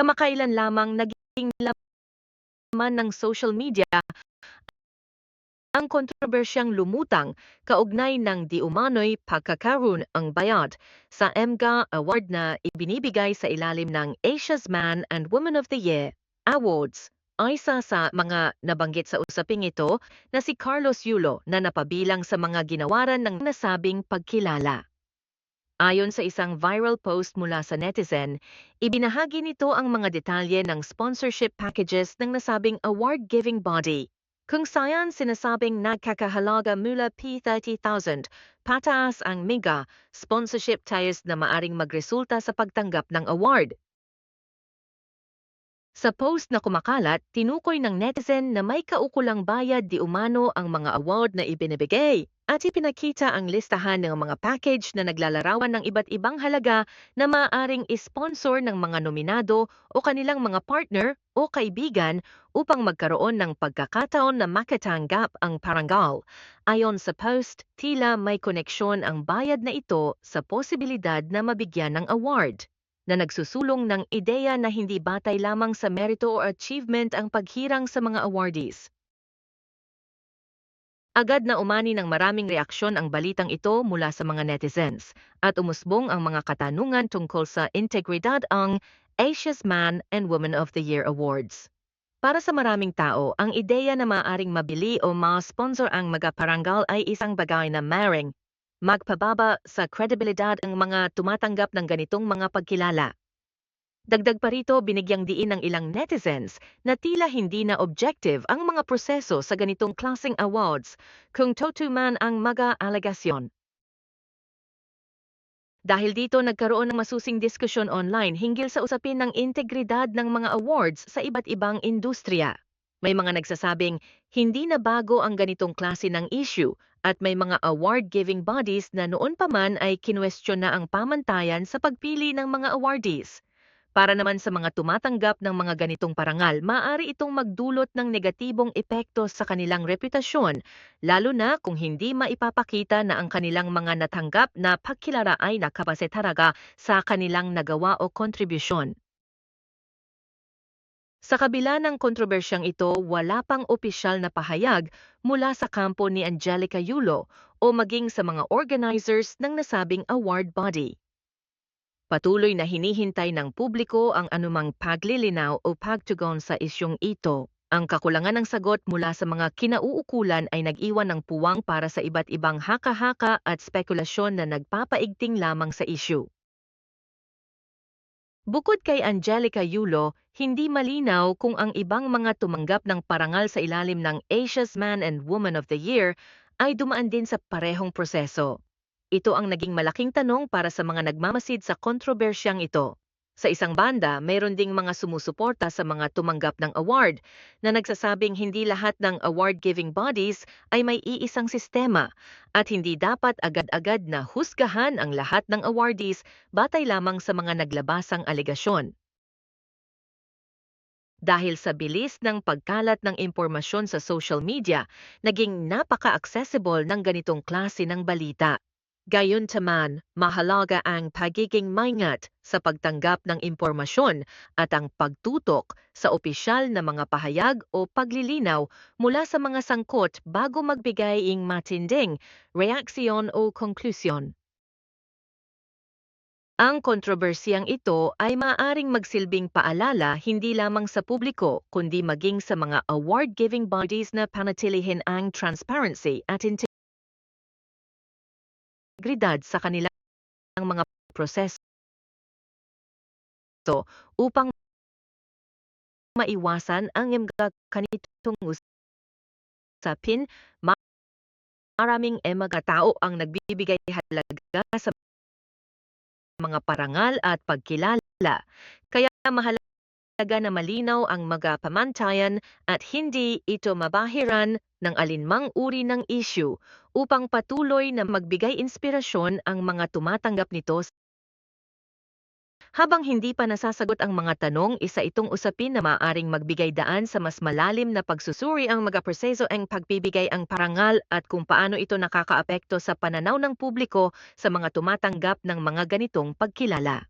kamakailan lamang naging laman ng social media ang kontrobersyang lumutang kaugnay ng di umano'y pagkakaroon ang bayad sa EMGA Award na ibinibigay sa ilalim ng Asia's Man and Woman of the Year Awards. Isa sa mga nabanggit sa usaping ito na si Carlos Yulo na napabilang sa mga ginawaran ng nasabing pagkilala. Ayon sa isang viral post mula sa netizen, ibinahagi nito ang mga detalye ng sponsorship packages ng nasabing award-giving body. Kung saan sinasabing nagkakahalaga mula P30,000, pataas ang mega sponsorship ties na maaring magresulta sa pagtanggap ng award. Sa post na kumakalat, tinukoy ng netizen na may kaukulang bayad di umano ang mga award na ibinibigay at ipinakita ang listahan ng mga package na naglalarawan ng iba't ibang halaga na maaaring isponsor ng mga nominado o kanilang mga partner o kaibigan upang magkaroon ng pagkakataon na makatanggap ang parangal. Ayon sa post, tila may koneksyon ang bayad na ito sa posibilidad na mabigyan ng award na nagsusulong ng ideya na hindi batay lamang sa merito o achievement ang paghirang sa mga awardees. Agad na umani ng maraming reaksyon ang balitang ito mula sa mga netizens at umusbong ang mga katanungan tungkol sa integridad ang Asia's Man and Woman of the Year Awards. Para sa maraming tao, ang ideya na maaaring mabili o ma-sponsor ang magaparangal ay isang bagay na maring magpababa sa kredibilidad ang mga tumatanggap ng ganitong mga pagkilala. Dagdag pa rito, binigyang diin ng ilang netizens na tila hindi na objective ang mga proseso sa ganitong klaseng awards kung totoo man ang mga alegasyon. Dahil dito nagkaroon ng masusing diskusyon online hinggil sa usapin ng integridad ng mga awards sa iba't ibang industriya. May mga nagsasabing hindi na bago ang ganitong klase ng issue at may mga award-giving bodies na noon pa man ay kinwestiyon na ang pamantayan sa pagpili ng mga awardees. Para naman sa mga tumatanggap ng mga ganitong parangal, maaari itong magdulot ng negatibong epekto sa kanilang reputasyon, lalo na kung hindi maipapakita na ang kanilang mga natanggap na pagkilala ay nakabase talaga sa kanilang nagawa o kontribusyon. Sa kabila ng kontrobersyang ito, wala pang opisyal na pahayag mula sa kampo ni Angelica Yulo o maging sa mga organizers ng nasabing award body. Patuloy na hinihintay ng publiko ang anumang paglilinaw o pagtugon sa isyong ito. Ang kakulangan ng sagot mula sa mga kinauukulan ay nag-iwan ng puwang para sa iba't ibang haka-haka at spekulasyon na nagpapaigting lamang sa issue. Bukod kay Angelica Yulo, hindi malinaw kung ang ibang mga tumanggap ng parangal sa ilalim ng Asia's Man and Woman of the Year ay dumaan din sa parehong proseso. Ito ang naging malaking tanong para sa mga nagmamasid sa kontrobersyang ito. Sa isang banda, mayroon ding mga sumusuporta sa mga tumanggap ng award na nagsasabing hindi lahat ng award-giving bodies ay may iisang sistema at hindi dapat agad-agad na husgahan ang lahat ng awardees batay lamang sa mga naglabasang alegasyon. Dahil sa bilis ng pagkalat ng impormasyon sa social media, naging napaka-accessible ng ganitong klase ng balita. Gayuntaman, mahalaga ang pagiging maingat sa pagtanggap ng impormasyon at ang pagtutok sa opisyal na mga pahayag o paglilinaw mula sa mga sangkot bago magbigay ng matinding reaksyon o konklusyon. Ang kontrobersiyang ito ay maaring magsilbing paalala hindi lamang sa publiko kundi maging sa mga award-giving bodies na panatilihin ang transparency at integridad sa kanilang mga proseso upang maiwasan ang mga kanitong usapin. Maraming mga tao ang nagbibigay halaga sa mga parangal at pagkilala. Kaya mahalaga na malinaw ang mga pamantayan at hindi ito mabahiran ng alinmang uri ng issue upang patuloy na magbigay inspirasyon ang mga tumatanggap nito habang hindi pa nasasagot ang mga tanong, isa itong usapin na maaring magbigay daan sa mas malalim na pagsusuri ang mga proseso ang pagbibigay ang parangal at kung paano ito nakakaapekto sa pananaw ng publiko sa mga tumatanggap ng mga ganitong pagkilala.